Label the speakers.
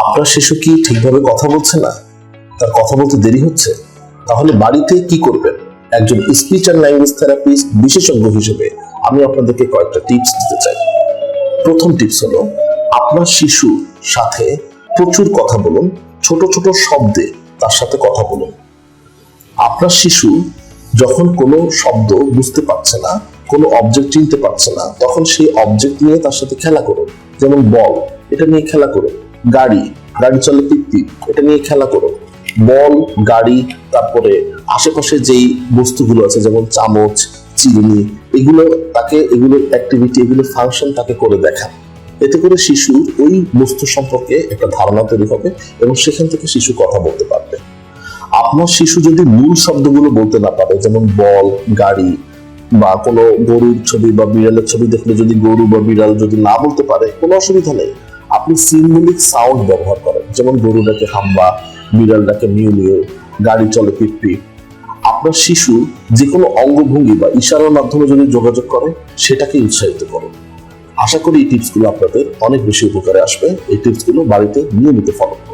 Speaker 1: আপনার শিশু কি ঠিকভাবে কথা বলছে না? তার কথা বলতে দেরি হচ্ছে? তাহলে বাড়িতে কি করবেন? একজন স্পিচ অ্যান্ড ল্যাঙ্গুয়েজ থেরাপিস্ট, বিশেষজ্ঞ হিসেবে আমি আপনাদেরকে কয়েকটা টিপস দিতে চাই। প্রথম টিপস হলো, আপনার শিশুর সাথে প্রচুর কথা বলুন, ছোট ছোট শব্দে তার সাথে কথা বলুন। আপনার শিশু যখন কোনো শব্দ বুঝতে পারছে না, কোনো অবজেক্ট চিনতে পারছে না, তখন সেই অবজেক্ট নিয়ে তার সাথে খেলা করুন। যেমন বল, এটা নিয়ে খেলা করুন। গাড়ি গাড়ি চলে পিত্তি এটা নিয়ে খেলা করুন বল, গাড়ি, তারপরে আশেপাশে যেই বস্তুগুলো আছে, যেমন চামচ চিরুনি এগুলো তাকে এগুলোর অ্যাক্টিভিটি এগুলো ফাংশন তাকে করে দেখান এতে করে শিশু ওই বস্তু সম্পর্কে একটা ধারণা তৈরি হবে এবং সেখান থেকে শিশু কথা বলতে পারবে। আপনার শিশু যদি মূল শব্দগুলো বলতে না পারে, যেমন বল, গাড়ি, বা কোনো গরুর ছবি বা বিড়ালের ছবি দেখলে যদি গরু বা বিড়াল যদি না বলতে পারে, কোনো অসুবিধা নেই। আপনি সিম্বলিক সাউন্ড ব্যবহার করেন। যেমন গরু ডাকে হাম্বা বিড়ালটাকে মিউ মিউ গাড়ি চলে পিপ আপনার শিশু যে কোনো অঙ্গভঙ্গি বা ইশারার মাধ্যমে যদি যোগাযোগ করে, সেটাকে উৎসাহিত করুন আশা করি এই টিপসগুলো আপনাদের অনেক বেশি উপকারে আসবে। এই টিপসগুলো বাড়িতে নিয়মিত ফলো করুন।